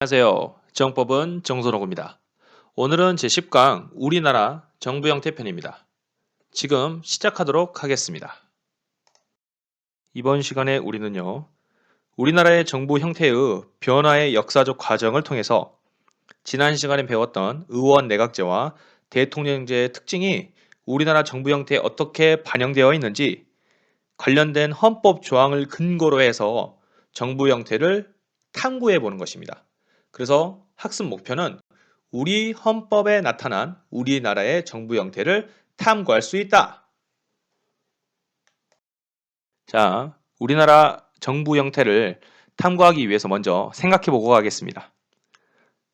안녕하세요. 정법은 정선호입니다. 오늘은 제10강 우리나라 정부 형태 편입니다. 지금 시작하도록 하겠습니다. 이번 시간에 우리는요. 우리나라의 정부 형태의 변화의 역사적 과정을 통해서 지난 시간에 배웠던 의원 내각제와 대통령제의 특징이 우리나라 정부 형태에 어떻게 반영되어 있는지 관련된 헌법 조항을 근거로 해서 정부 형태를 탐구해 보는 것입니다. 그래서 학습 목표는 우리 헌법에 나타난 우리나라의 정부 형태를 탐구할 수 있다. 자, 우리나라 정부 형태를 탐구하기 위해서 먼저 생각해 보고 가겠습니다.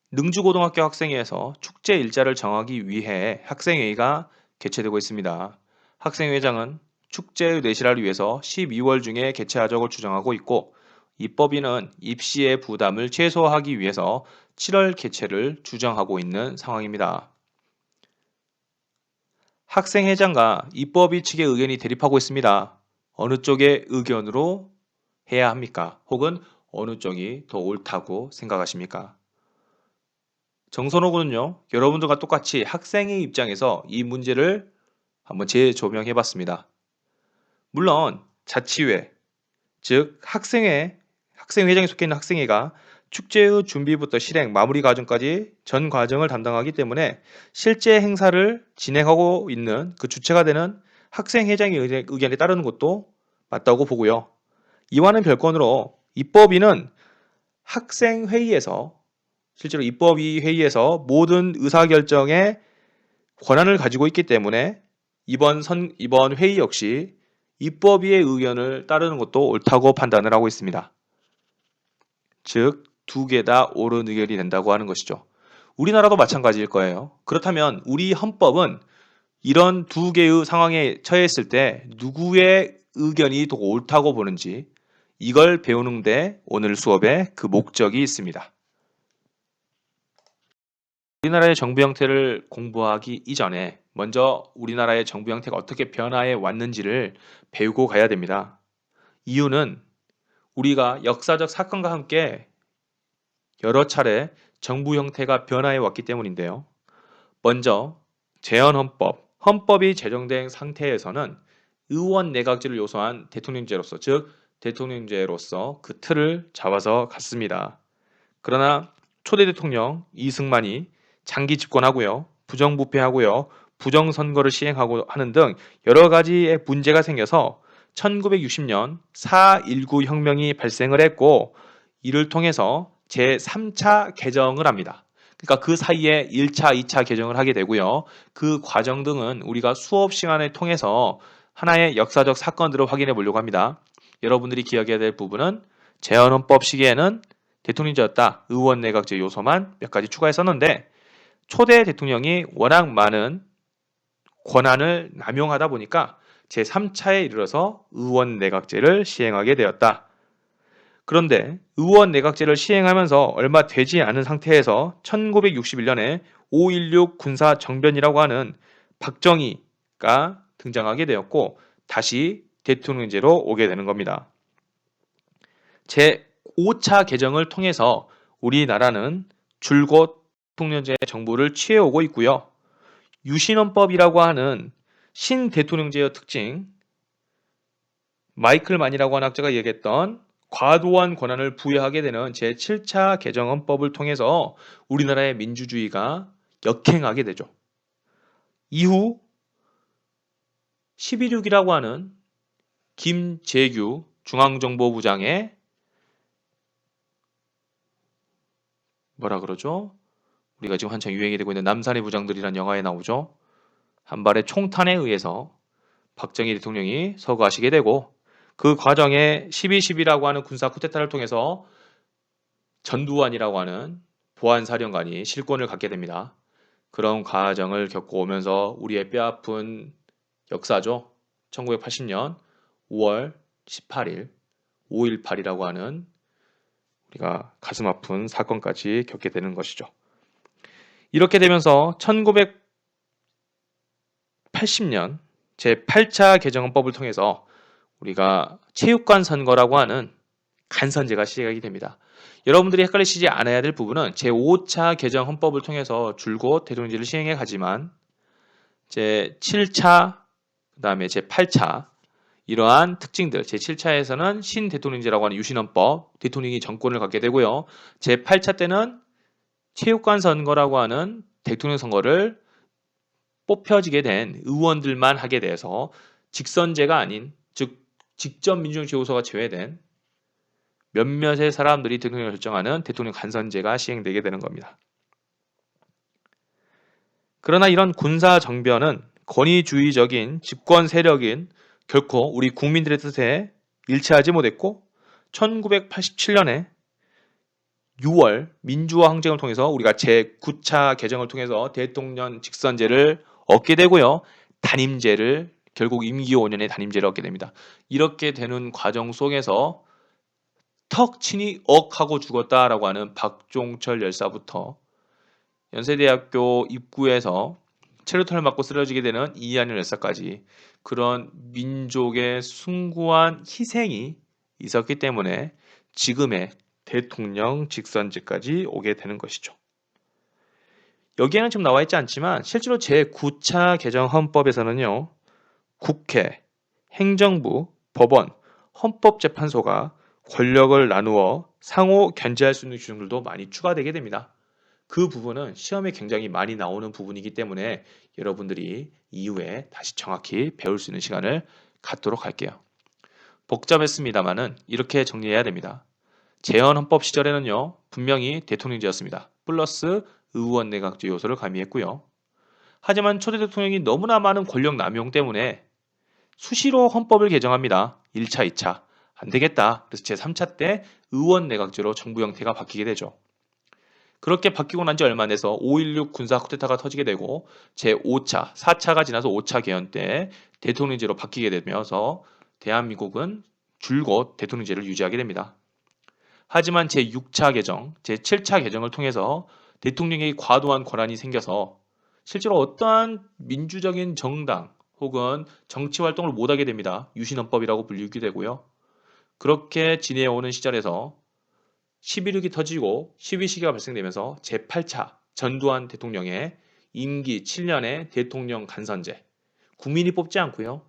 능주고등학교 학생회에서 축제 일자를 정하기 위해 학생회의가 개최되고 있습니다. 학생회장은 축제의 내실화를 위해서 12월 중에 개최하자고 주장하고 있고 입법인은 입시의 부담을 최소화하기 위해서 7월 개최를 주장하고 있는 상황입니다. 학생회장과 입법위 측의 의견이 대립하고 있습니다. 어느 쪽의 의견으로 해야 합니까? 혹은 어느 쪽이 더 옳다고 생각하십니까? 정선호 군은요, 여러분들과 똑같이 학생의 입장에서 이 문제를 한번 재조명해 봤습니다. 물론 자치회, 즉 학생회, 학생회장에 속해 있는 학생회가 축제의 준비부터 실행, 마무리 과정까지 전 과정을 담당하기 때문에 실제 행사를 진행하고 있는 그 주체가 되는 학생회장의 의견- 의견에 따르는 것도 맞다고 보고요. 이와는 별건으로 입법위는 학생회의에서 실제로 입법위 회의에서 모든 의사결정에 권한을 가지고 있기 때문에 이번 선 이번 회의 역시 입법위의 의견을 따르는 것도 옳다고 판단을 하고 있습니다. 즉, 두 개 다 옳은 의견이 된다고 하는 것이죠. 우리나라도 마찬가지일 거예요. 그렇다면 우리 헌법은 이런 두 개의 상황에 처했을 때 누구의 의견이 더 옳다고 보는지 이걸 배우는데 오늘 수업에 그 목적이 있습니다. 우리나라의 정부 형태를 공부하기 이전에 먼저 우리나라의 정부 형태가 어떻게 변화해 왔는지를 배우고 가야 됩니다. 이유는 우리가 역사적 사건과 함께 여러 차례 정부 형태가 변화해 왔기 때문인데요. 먼저 재헌헌법, 헌법이 제정된 상태에서는 의원 내각제를 요소한 대통령제로서 즉 대통령제로서 그 틀을 잡아서 갔습니다. 그러나 초대 대통령 이승만이 장기 집권하고요. 부정부패하고요. 부정선거를 시행하고 하는 등 여러 가지의 문제가 생겨서 1960년 4.19 혁명이 발생을 했고 이를 통해서 제3차 개정을 합니다. 그러니까 그 사이에 1차, 2차 개정을 하게 되고요. 그 과정 등은 우리가 수업 시간을 통해서 하나의 역사적 사건들을 확인해 보려고 합니다. 여러분들이 기억해야 될 부분은 재헌헌법 시기에는 대통령제였다. 의원 내각제 요소만 몇 가지 추가했었는데 초대 대통령이 워낙 많은 권한을 남용하다 보니까 제3차에 이르러서 의원 내각제를 시행하게 되었다. 그런데 의원 내각제를 시행하면서 얼마 되지 않은 상태에서 1961년에 5.16 군사 정변이라고 하는 박정희가 등장하게 되었고 다시 대통령제로 오게 되는 겁니다. 제5차 개정을 통해서 우리나라는 줄곧 대통령제 정부를 취해오고 있고요. 유신헌법이라고 하는 신대통령제의 특징, 마이클 만이라고 하는 학자가 얘기했던 과도한 권한을 부여하게 되는 제7차 개정헌법을 통해서 우리나라의 민주주의가 역행하게 되죠. 이후 11.6이라고 하는 김재규 중앙정보부장의 뭐라 그러죠? 우리가 지금 한창 유행이 되고 있는 남산의 부장들이라는 영화에 나오죠. 한 발의 총탄에 의해서 박정희 대통령이 서거하시게 되고 그 과정에 12.12라고 하는 군사 쿠데타를 통해서 전두환이라고 하는 보안사령관이 실권을 갖게 됩니다. 그런 과정을 겪고 오면서 우리의 뼈아픈 역사죠. 1980년 5월 18일 5.18이라고 하는 우리가 가슴 아픈 사건까지 겪게 되는 것이죠. 이렇게 되면서 1980년 제8차 개정헌법을 통해서 우리가 체육관 선거라고 하는 간선제가 시작이 됩니다. 여러분들이 헷갈리시지 않아야 될 부분은 제5차 개정 헌법을 통해서 줄곧 대통령제를 시행해 가지만 제7차 그다음에 제8차 이러한 특징들 제7차에서는 신대통령제라고 하는 유신헌법 대통령이 정권을 갖게 되고요. 제8차 때는 체육관 선거라고 하는 대통령 선거를 뽑혀지게 된 의원들만 하게 돼서 직선제가 아닌 즉 직접 민주정치 요소가 제외된 몇몇의 사람들이 대통령을 결정하는 대통령 간선제가 시행되게 되는 겁니다. 그러나 이런 군사 정변은 권위주의적인 집권 세력인 결코 우리 국민들의 뜻에 일치하지 못했고 1987년에 6월 민주화 항쟁을 통해서 우리가 제9차 개정을 통해서 대통령 직선제를 얻게 되고요. 단임제를 결국 임기 5년의 단임제를 얻게 됩니다. 이렇게 되는 과정 속에서 턱 친히 억하고 죽었다라고 하는 박종철 열사부터 연세대학교 입구에서 체류탄을 맞고 쓰러지게 되는 이한열 열사까지 그런 민족의 숭고한 희생이 있었기 때문에 지금의 대통령 직선제까지 오게 되는 것이죠. 여기에는 지금 나와 있지 않지만 실제로 제9차 개정 헌법에서는요. 국회, 행정부, 법원, 헌법재판소가 권력을 나누어 상호 견제할 수 있는 규정들도 많이 추가되게 됩니다. 그 부분은 시험에 굉장히 많이 나오는 부분이기 때문에 여러분들이 이후에 다시 정확히 배울 수 있는 시간을 갖도록 할게요. 복잡했습니다만은 이렇게 정리해야 됩니다. 재헌 헌법 시절에는요 분명히 대통령제였습니다. 플러스 의원 내각제 요소를 가미했고요. 하지만 초대 대통령이 너무나 많은 권력 남용 때문에 수시로 헌법을 개정합니다. 1차, 2차. 안 되겠다. 그래서 제3차 때 의원 내각제로 정부 형태가 바뀌게 되죠. 그렇게 바뀌고 난 지 얼마 안 돼서 5.16 군사 쿠데타가 터지게 되고 제5차, 4차가 지나서 5차 개헌 때 대통령제로 바뀌게 되면서 대한민국은 줄곧 대통령제를 유지하게 됩니다. 하지만 제6차 개정, 제7차 개정을 통해서 대통령에게 과도한 권한이 생겨서 실제로 어떠한 민주적인 정당 혹은 정치 활동을 못하게 됩니다. 유신헌법이라고 불리게 되고요. 그렇게 지내오는 시절에서 11.6이 터지고 12시기가 발생되면서 제8차 전두환 대통령의 임기 7년의 대통령 간선제 국민이 뽑지 않고요.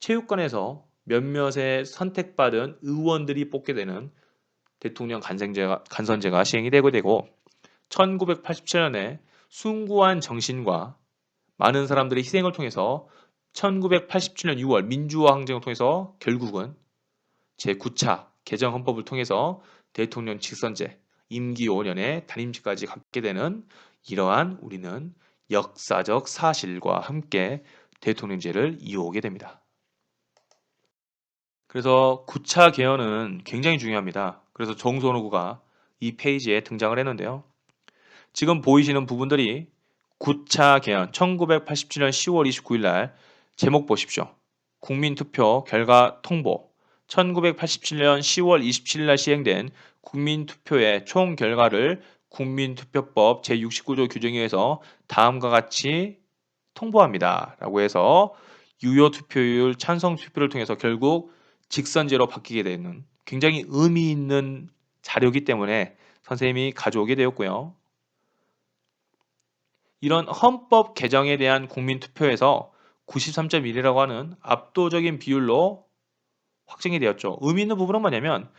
체육관에서 몇몇의 선택받은 의원들이 뽑게 되는 대통령 간생제가, 간선제가 시행이 되고 되고 1987년에 숭고한 정신과 많은 사람들의 희생을 통해서 1987년 6월 민주화 항쟁을 통해서 결국은 제9차 개정 헌법을 통해서 대통령 직선제 임기 5년의 단임제까지 갖게 되는 이러한 우리는 역사적 사실과 함께 대통령제를 이어오게 됩니다. 그래서 9차 개헌은 굉장히 중요합니다. 그래서 정선호구가 이 페이지에 등장을 했는데요. 지금 보이시는 부분들이 9차 개헌 1987년 10월 29일 날 제목 보십시오. 국민투표 결과 통보 1987년 10월 27일 날 시행된 국민투표의 총 결과를 국민투표법 제69조 규정에 의해서 다음과 같이 통보합니다. 라고 해서 유효 투표율 찬성 투표를 통해서 결국 직선제로 바뀌게 되는 굉장히 의미 있는 자료이기 때문에 선생님이 가져오게 되었고요. 이런 헌법 개정에 대한 국민 투표에서 93.1이라고 하는 압도적인 비율로 확정이 되었죠. 의미 있는 부분은 뭐냐면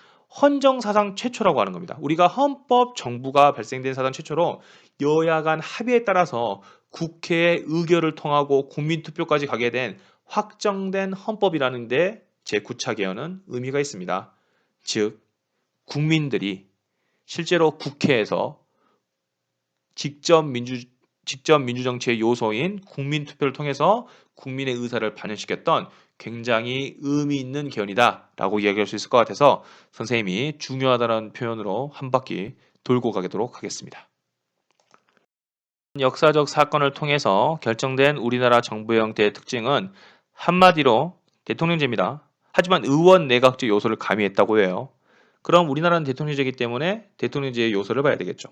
헌정 사상 최초라고 하는 겁니다. 우리가 헌법 정부가 발생된 사상 최초로 여야 간 합의에 따라서 국회의 의결을 통하고 국민투표까지 가게 된 확정된 헌법이라는데 제9차 개헌은 의미가 있습니다. 즉 국민들이 실제로 국회에서 직접 민주 직접 민주정치의 요소인 국민투표를 통해서 국민의 의사를 반영시켰던 굉장히 의미 있는 개헌이다라고 이야기할 수 있을 것 같아서 선생님이 중요하다는 표현으로 한 바퀴 돌고 가도록 하겠습니다. 역사적 사건을 통해서 결정된 우리나라 정부 형태의 특징은 한마디로 대통령제입니다. 하지만 의원 내각제 요소를 가미했다고 해요. 그럼 우리나라는 대통령제이기 때문에 대통령제의 요소를 봐야 되겠죠.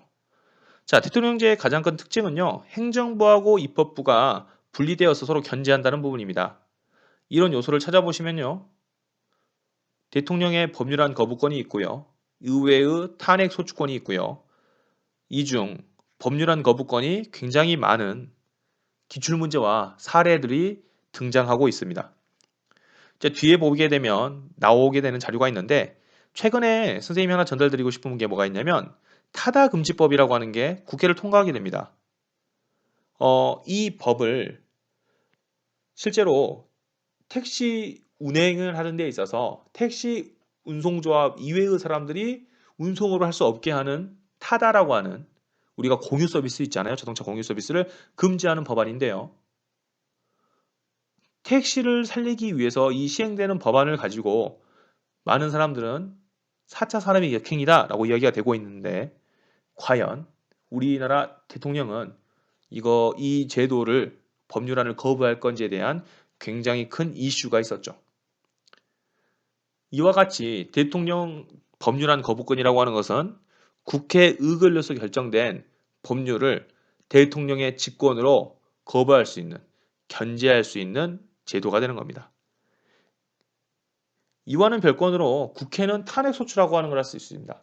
자, 대통령제의 가장 큰 특징은요. 행정부하고 입법부가 분리되어서 서로 견제한다는 부분입니다. 이런 요소를 찾아보시면요. 대통령의 법률안 거부권이 있고요. 의회의 탄핵 소추권이 있고요. 이 중 법률안 거부권이 굉장히 많은 기출 문제와 사례들이 등장하고 있습니다. 이제 뒤에 보게 되면 나오게 되는 자료가 있는데 최근에 선생님이 하나 전달드리고 싶은 게 뭐가 있냐면 타다 금지법이라고 하는 게 국회를 통과하게 됩니다. 어, 이 법을 실제로 택시 운행을 하는 데 있어서 택시 운송조합 이외의 사람들이 운송으로 할수 없게 하는 타다라고 하는 우리가 공유 서비스 있잖아요. 자동차 공유 서비스를 금지하는 법안인데요. 택시를 살리기 위해서 이 시행되는 법안을 가지고 많은 사람들은 4차 산업의 역행이다라고 이야기가 되고 있는데 과연 우리나라 대통령은 이거 이 제도를 법률안을 거부할 건지에 대한 굉장히 큰 이슈가 있었죠. 이와 같이 대통령 법률안 거부권이라고 하는 것은 국회 의결로서 결정된 법률을 대통령의 직권으로 거부할 수 있는, 견제할 수 있는 제도가 되는 겁니다. 이와는 별건으로 국회는 탄핵 소추라고 하는 걸 할 수 있습니다.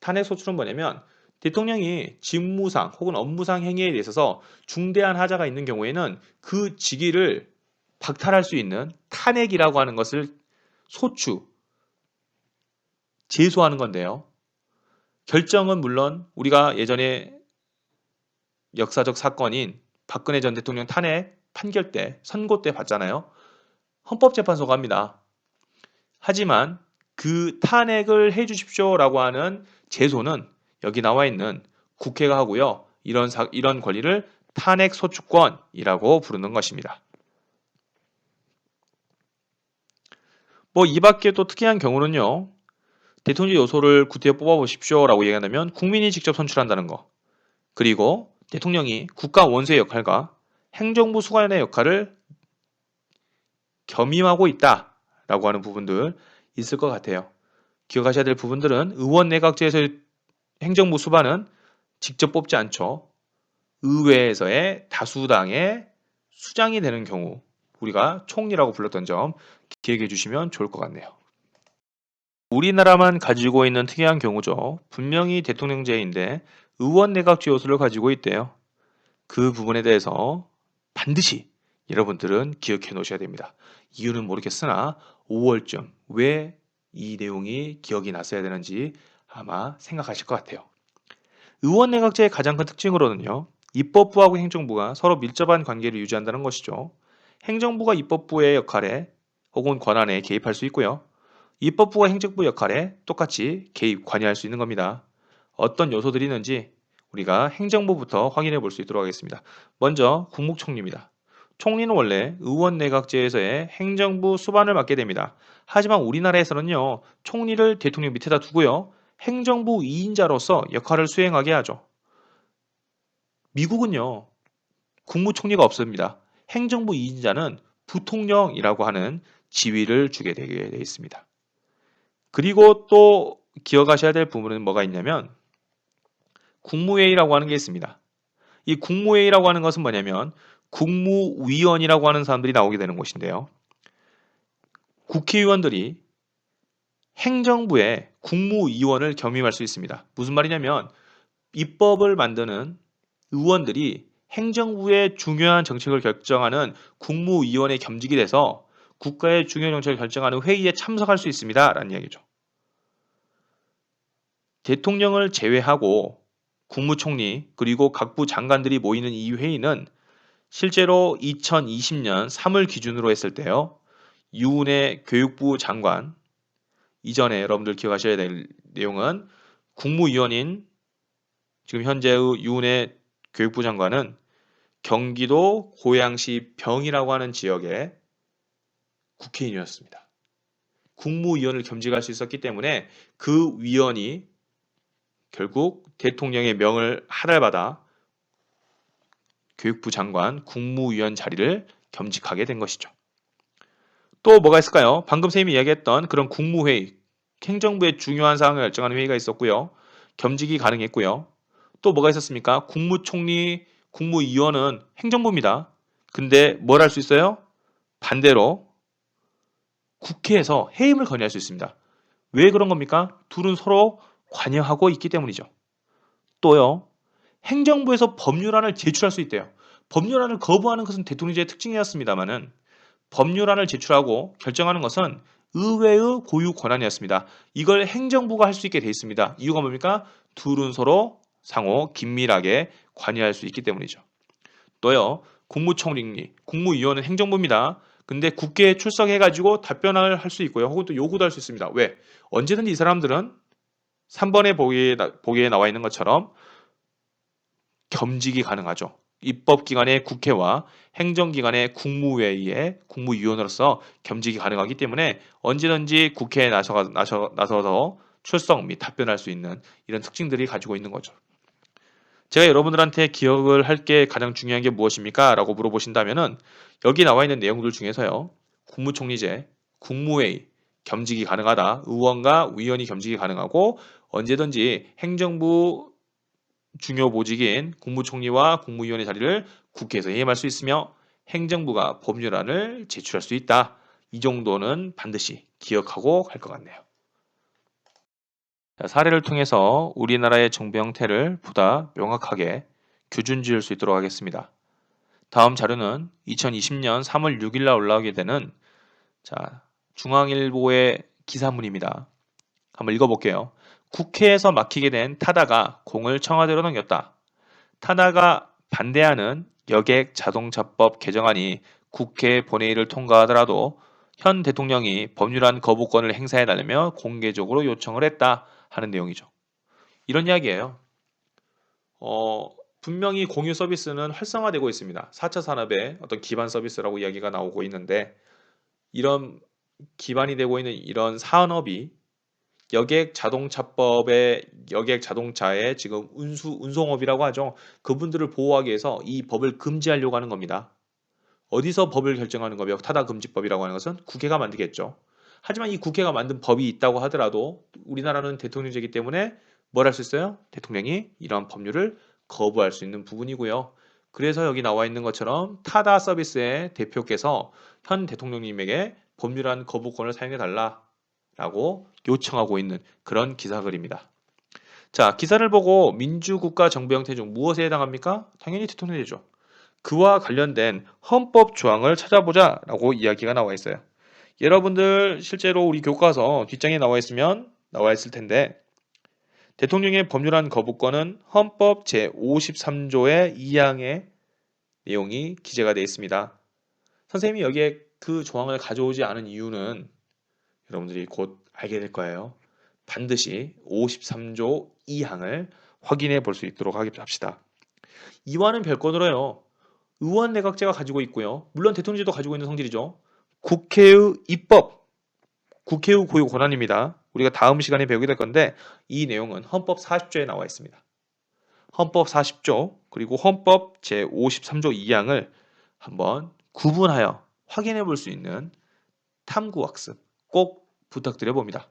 탄핵 소추는 뭐냐면 대통령이 직무상 혹은 업무상 행위에 있어서 중대한 하자가 있는 경우에는 그 직위를 박탈할 수 있는 탄핵이라고 하는 것을 소추, 제소하는 건데요. 결정은 물론 우리가 예전에 역사적 사건인 박근혜 전 대통령 탄핵 판결 때, 선고 때 봤잖아요. 헌법재판소가 합니다. 하지만 그 탄핵을 해 주십시오라고 하는 제소는 여기 나와 있는 국회가 하고요. 이런 사, 이런 권리를 탄핵 소추권이라고 부르는 것입니다. 뭐 이 밖에 또 특이한 경우는요. 대통령 요소를 구태여 뽑아보십시오라고 얘기한다면 국민이 직접 선출한다는 거. 그리고 대통령이 국가 원수의 역할과 행정부 수관의 역할을 겸임하고 있다라고 하는 부분들 있을 것 같아요. 기억하셔야 될 부분들은 의원 내각제에서 행정부 수반은 직접 뽑지 않죠. 의회에서의 다수당의 수장이 되는 경우 우리가 총리라고 불렀던 점 기억해 주시면 좋을 것 같네요. 우리나라만 가지고 있는 특이한 경우죠. 분명히 대통령제인데 의원 내각제 요소를 가지고 있대요. 그 부분에 대해서 반드시 여러분들은 기억해 놓으셔야 됩니다. 이유는 모르겠으나 5월쯤 왜 이 내용이 기억이 났어야 되는지 아마 생각하실 것 같아요. 의원 내각제의 가장 큰 특징으로는요. 입법부하고 행정부가 서로 밀접한 관계를 유지한다는 것이죠. 행정부가 입법부의 역할에 혹은 권한에 개입할 수 있고요. 입법부가 행정부 역할에 똑같이 개입, 관여할 수 있는 겁니다. 어떤 요소들이 있는지 우리가 행정부부터 확인해 볼 수 있도록 하겠습니다. 먼저 국무총리입니다. 총리는 원래 의원 내각제에서의 행정부 수반을 맡게 됩니다. 하지만 우리나라에서는요, 총리를 대통령 밑에다 두고요, 행정부 2인자로서 역할을 수행하게 하죠. 미국은요, 국무총리가 없습니다. 행정부 2인자는 부통령이라고 하는 지위를 주게 되게 되어 있습니다. 그리고 또 기억하셔야 될 부분은 뭐가 있냐면 국무회의라고 하는 게 있습니다. 이 국무회의라고 하는 것은 뭐냐면 국무위원이라고 하는 사람들이 나오게 되는 곳인데요. 국회의원들이 행정부의 국무위원을 겸임할 수 있습니다. 무슨 말이냐면 입법을 만드는 의원들이 행정부의 중요한 정책을 결정하는 국무위원회 겸직이 돼서 국가의 중요한 정책을 결정하는 회의에 참석할 수 있습니다. 라는 이야기죠. 대통령을 제외하고 국무총리 그리고 각부 장관들이 모이는 이 회의는 실제로 2020년 3월 기준으로 했을 때요. 유은혜 교육부 장관 이전에 여러분들 기억하셔야 될 내용은 국무위원인 지금 현재의 유은혜 교육부 장관은 경기도 고양시 병이라고 하는 지역의 국회의원이었습니다. 국무위원을 겸직할 수 있었기 때문에 그 위원이 결국 대통령의 명을 하달받아 교육부 장관, 국무위원 자리를 겸직하게 된 것이죠. 또 뭐가 있을까요? 방금 선생님이 이야기했던 그런 국무회의, 행정부의 중요한 사항을 결정하는 회의가 있었고요. 겸직이 가능했고요. 또 뭐가 있었습니까? 국무총리, 국무위원은 행정부입니다. 근데 뭘 할 수 있어요? 반대로 국회에서 해임을 건의할 수 있습니다. 왜 그런 겁니까? 둘은 서로 관여하고 있기 때문이죠. 또요. 행정부에서 법률안을 제출할 수 있대요. 법률안을 거부하는 것은 대통령제의 특징이었습니다만은 법률안을 제출하고 결정하는 것은 의회의 고유 권한이었습니다. 이걸 행정부가 할 수 있게 돼 있습니다. 이유가 뭡니까? 둘은 서로 상호 긴밀하게 관여할 수 있기 때문이죠. 또요. 국무총리, 국무위원은 행정부입니다. 근데 국회에 출석해가지고 답변을 할 수 있고요. 혹은 또 요구도 할 수 있습니다. 왜? 언제든지 이 사람들은 3번의 보기에, 나- 보기에 나와 있는 것처럼 겸직이 가능하죠. 입법기관의 국회와 행정기관의 국무회의의 국무위원으로서 겸직이 가능하기 때문에 언제든지 국회에 나서, 나서, 나서서 출석 및 답변할 수 있는 이런 특징들이 가지고 있는 거죠. 제가 여러분들한테 기억을 할 게 가장 중요한 게 무엇입니까? 라고 물어보신다면은 여기 나와 있는 내용들 중에서요. 국무총리제, 국무회의, 겸직이 가능하다. 의원과 위원이 겸직이 가능하고 언제든지 행정부 중요 보직인 국무총리와 국무위원의 자리를 국회에서 해임할 수 있으며 행정부가 법률안을 제출할 수 있다. 이 정도는 반드시 기억하고 갈 것 같네요. 자, 사례를 통해서 우리나라의 정부 형태를 보다 명확하게 규준 지을 수 있도록 하겠습니다. 다음 자료는 2020년 3월 6일 날 올라오게 되는 자, 중앙일보의 기사문입니다. 한번 읽어볼게요. 국회에서 막히게 된 타다가 공을 청와대로 넘겼다. 타다가 반대하는 여객 자동차법 개정안이 국회 본회의를 통과하더라도 현 대통령이 법률안 거부권을 행사해달라며 공개적으로 요청을 했다 하는 내용이죠. 이런 이야기예요. 어, 분명히 공유 서비스는 활성화되고 있습니다. 4차 산업의 어떤 기반 서비스라고 이야기가 나오고 있는데 이런 기반이 되고 있는 이런 산업이 여객 자동차법의 여객 자동차의 지금 운수 운송업이라고 하죠. 그분들을 보호하기 위해서 이 법을 금지하려고 하는 겁니다. 어디서 법을 결정하는 거며 타다 금지법이라고 하는 것은 국회가 만들겠죠. 하지만 이 국회가 만든 법이 있다고 하더라도 우리나라는 대통령제이기 때문에 뭘 할 수 있어요? 대통령이 이러한 법률을 거부할 수 있는 부분이고요. 그래서 여기 나와 있는 것처럼 타다 서비스의 대표께서 현 대통령님에게 법률안 거부권을 사용해 달라 라고 요청하고 있는 그런 기사 글입니다. 자, 기사를 보고 민주국가 정부 형태 중 무엇에 해당합니까? 당연히 대통령제죠. 그와 관련된 헌법 조항을 찾아보자 라고 이야기가 나와 있어요. 여러분들 실제로 우리 교과서 뒷장에 나와 있으면 나와 있을 텐데 대통령의 법률안 거부권은 헌법 제53조의 2항의 내용이 기재가 되어 있습니다. 선생님이 여기에 그 조항을 가져오지 않은 이유는 여러분들이 곧 알게 될 거예요. 반드시 53조 2항을 확인해 볼 수 있도록 합시다. 이와는 별건으로요. 의원 내각제가 가지고 있고요. 물론 대통령제도 가지고 있는 성질이죠. 국회의 입법, 국회의 고유 권한입니다. 우리가 다음 시간에 배우게 될 건데 이 내용은 헌법 40조에 나와 있습니다. 헌법 40조 그리고 헌법 제53조 2항을 한번 구분하여 확인해 볼 수 있는 탐구 학습 꼭 부탁드려 봅니다.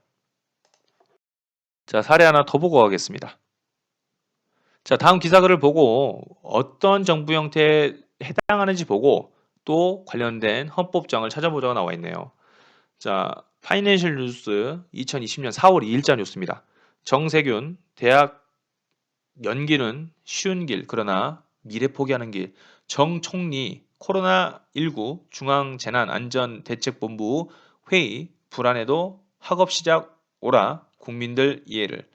자, 사례 하나 더 보고 가겠습니다. 자, 다음 기사글을 보고 어떤 정부 형태에 해당하는지 보고 또 관련된 헌법장을 찾아보자고 나와 있네요. 자, 파이낸셜 뉴스 2020년 4월 2일자 뉴스입니다. 정세균 대학 연기는 쉬운 길 그러나 미래 포기하는 길. 정 총리 코로나19 중앙재난안전대책본부 회의 불안해도 학업 시작 오라 국민들 이해를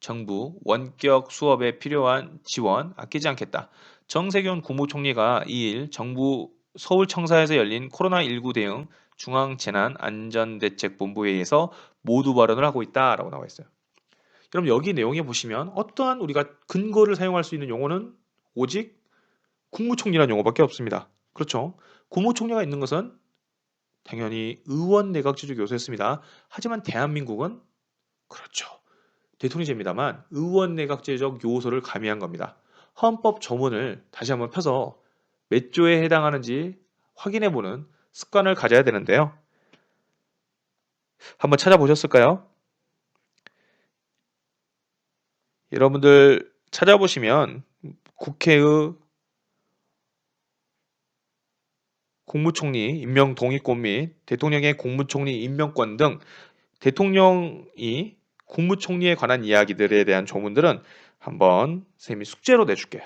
정부 원격 수업에 필요한 지원 아끼지 않겠다. 정세균 국무총리가 2일 정부 서울청사에서 열린 코로나19 대응 중앙재난안전대책본부회의에서 모두 발언을 하고 있다라고 나와 있어요. 그럼 여기 내용에 보시면 어떠한 우리가 근거를 사용할 수 있는 용어는 오직 국무총리라는 용어밖에 없습니다. 그렇죠? 국무총리가 있는 것은 당연히 의원 내각제적 요소였습니다. 하지만 대한민국은 그렇죠. 대통령제입니다만 의원 내각제적 요소를 가미한 겁니다. 헌법 조문을 다시 한번 펴서 몇 조에 해당하는지 확인해 보는 습관을 가져야 되는데요. 한번 찾아보셨을까요? 여러분들 찾아보시면 국회의 국무총리 임명 동의권 및 대통령의 국무총리 임명권 등 대통령이 국무총리에 관한 이야기들에 대한 조문들은 한번 쌤이 숙제로 내줄게요.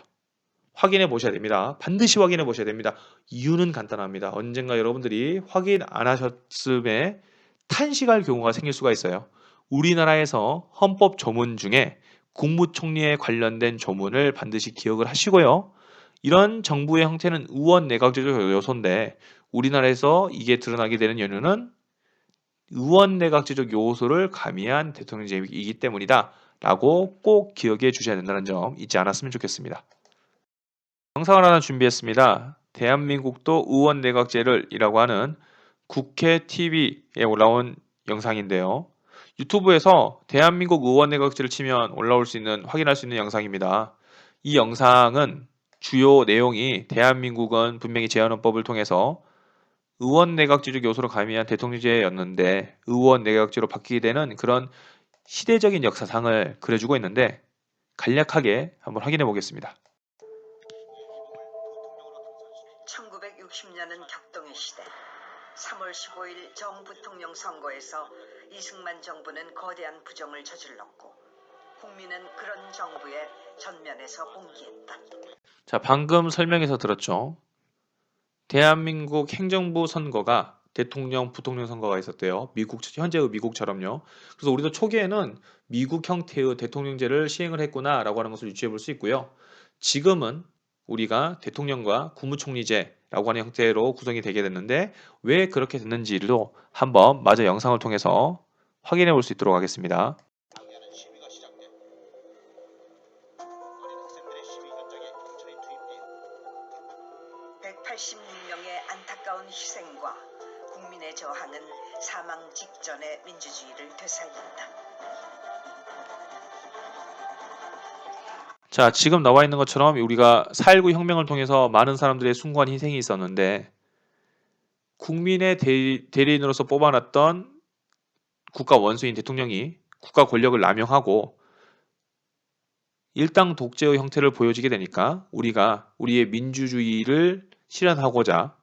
확인해 보셔야 됩니다. 반드시 확인해 보셔야 됩니다. 이유는 간단합니다. 언젠가 여러분들이 확인 안 하셨음에 탄식할 경우가 생길 수가 있어요. 우리나라에서 헌법 조문 중에 국무총리에 관련된 조문을 반드시 기억을 하시고요. 이런 정부의 형태는 의원 내각제적 요소인데 우리나라에서 이게 드러나게 되는 연유는 의원 내각제적 요소를 가미한 대통령 제이기 때문이다. 라고 꼭 기억해 주셔야 된다는 점 잊지 않았으면 좋겠습니다. 영상을 하나 준비했습니다. 대한민국도 의원 내각제를 이라고 하는 국회 TV에 올라온 영상인데요. 유튜브에서 대한민국 의원 내각제를 치면 올라올 수 있는 확인할 수 있는 영상입니다. 이 영상은 주요 내용이 대한민국은 분명히 제한헌법을 통해서 의원 내각제적 요소를 가미한 대통령제였는데 의원 내각제로 바뀌게 되는 그런 시대적인 역사상을 그려주고 있는데 간략하게 한번 확인해 보겠습니다. 1960년은 격동의 시대. 3월 15일 정부통령 선거에서 이승만 정부는 거대한 부정을 저질렀고 국민은 그런 정부의 전면에서 봉기했다. 자, 방금 설명에서 들었죠. 대한민국 행정부 선거가 대통령, 부통령 선거가 있었대요. 미국 현재의 미국처럼요. 그래서 우리도 초기에는 미국 형태의 대통령제를 시행을 했구나라고 하는 것을 유추해 볼 수 있고요. 지금은 우리가 대통령과 국무총리제라고 하는 형태로 구성이 되게 됐는데 왜 그렇게 됐는지도 한번 마저 영상을 통해서 확인해 볼 수 있도록 하겠습니다. 자, 지금 나와 있는 것처럼 우리가 4.19 혁명을 통해서 많은 사람들의 숭고한 희생이 있었는데 국민의 대, 대리인으로서 뽑아놨던 국가 원수인 대통령이 국가 권력을 남용하고 일당 독재의 형태를 보여지게 되니까 우리가 우리의 민주주의를 실현하고자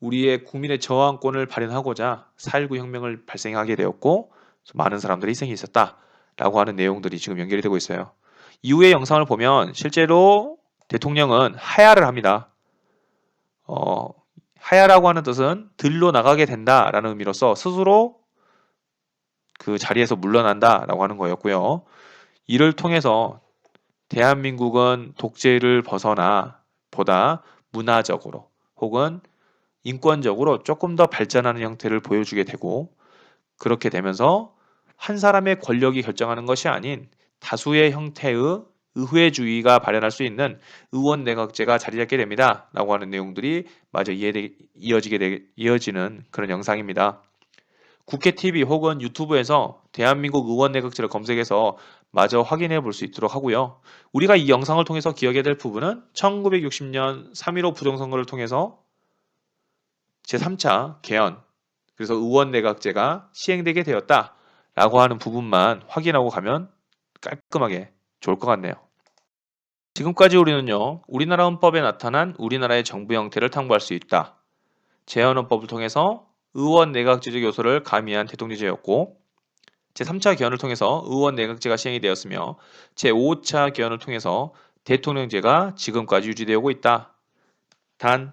우리의 국민의 저항권을 발현하고자 4.19 혁명을 발생하게 되었고 많은 사람들의 희생이 있었다라고 하는 내용들이 지금 연결이 되고 있어요. 이후의 영상을 보면 실제로 대통령은 하야를 합니다. 어, 하야라고 하는 뜻은 들로 나가게 된다라는 의미로서 스스로 그 자리에서 물러난다라고 하는 거였고요. 이를 통해서 대한민국은 독재를 벗어나 보다 문화적으로 혹은 인권적으로 조금 더 발전하는 형태를 보여주게 되고 그렇게 되면서 한 사람의 권력이 결정하는 것이 아닌 다수의 형태의 의회주의가 발현할 수 있는 의원 내각제가 자리 잡게 됩니다. 라고 하는 내용들이 마저 이해되, 이어지게 되, 이어지는 그런 영상입니다. 국회 TV 혹은 유튜브에서 대한민국 의원 내각제를 검색해서 마저 확인해 볼 수 있도록 하고요. 우리가 이 영상을 통해서 기억해야 될 부분은 1960년 3.15 부정선거를 통해서 제3차 개헌, 그래서 의원 내각제가 시행되게 되었다. 라고 하는 부분만 확인하고 가면 깔끔하게 좋을 것 같네요. 지금까지 우리는요, 우리나라 헌법에 나타난 우리나라의 정부 형태를 탐구할 수 있다. 제헌헌법을 통해서 의원 내각제적 요소를 가미한 대통령제였고, 제3차 개헌을 통해서 의원 내각제가 시행이 되었으며, 제5차 개헌을 통해서 대통령제가 지금까지 유지되고 있다. 단,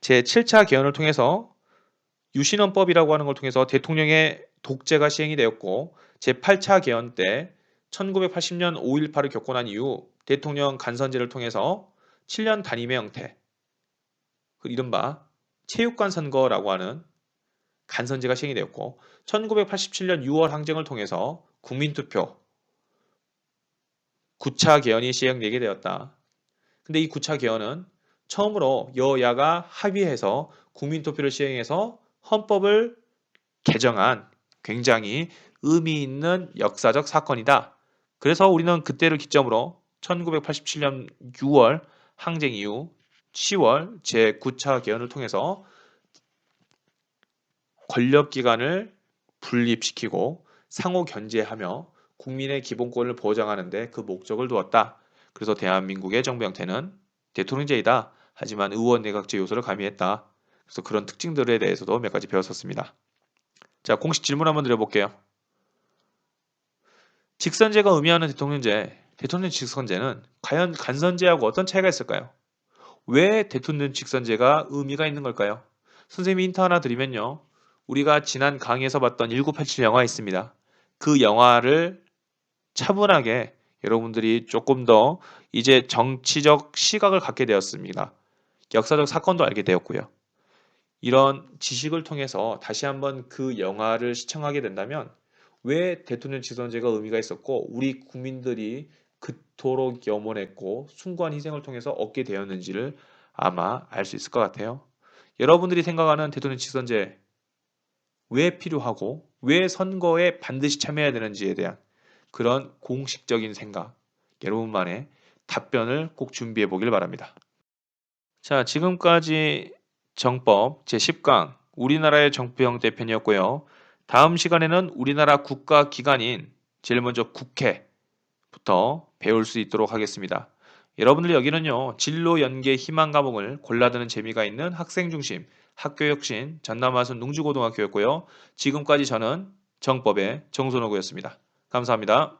제7차 개헌을 통해서 유신헌법이라고 하는 걸 통해서 대통령의 독재가 시행이 되었고, 제8차 개헌 때 1980년 5.18을 겪고 난 이후 대통령 간선제를 통해서 7년 단임의 형태, 그 이른바 체육관 선거라고 하는 간선제가 시행이 되었고 1987년 6월 항쟁을 통해서 국민투표 9차 개헌이 시행되게 되었다. 근데 이 9차 개헌은 처음으로 여야가 합의해서 국민투표를 시행해서 헌법을 개정한 굉장히 의미 있는 역사적 사건이다. 그래서 우리는 그때를 기점으로 1987년 6월 항쟁 이후 10월 제9차 개헌을 통해서 권력기관을 분립시키고 상호 견제하며 국민의 기본권을 보장하는데 그 목적을 두었다. 그래서 대한민국의 정부 형태는 대통령제이다. 하지만 의원 내각제 요소를 가미했다. 그래서 그런 특징들에 대해서도 몇 가지 배웠었습니다. 자, 공식 질문 한번 드려볼게요. 직선제가 의미하는 대통령제, 대통령 직선제는 과연 간선제하고 어떤 차이가 있을까요? 왜 대통령 직선제가 의미가 있는 걸까요? 선생님이 힌트 하나 드리면요. 우리가 지난 강의에서 봤던 1987 영화 있습니다. 그 영화를 차분하게 여러분들이 조금 더 이제 정치적 시각을 갖게 되었습니다. 역사적 사건도 알게 되었고요. 이런 지식을 통해서 다시 한번 그 영화를 시청하게 된다면 왜 대통령 직선제가 의미가 있었고 우리 국민들이 그토록 염원했고 숭고한 희생을 통해서 얻게 되었는지를 아마 알 수 있을 것 같아요. 여러분들이 생각하는 대통령 직선제 왜 필요하고 왜 선거에 반드시 참여해야 되는지에 대한 그런 공식적인 생각 여러분만의 답변을 꼭 준비해 보길 바랍니다. 자, 지금까지 정법 제10강 우리나라의 정부 형태 편이었고요. 다음 시간에는 우리나라 국가 기관인 제일 먼저 국회부터 배울 수 있도록 하겠습니다. 여러분들 여기는요 진로 연계 희망 과목을 골라드는 재미가 있는 학생 중심 학교 혁신 전남화순 농주고등학교였고요. 지금까지 저는 정법의 정선호구였습니다. 감사합니다.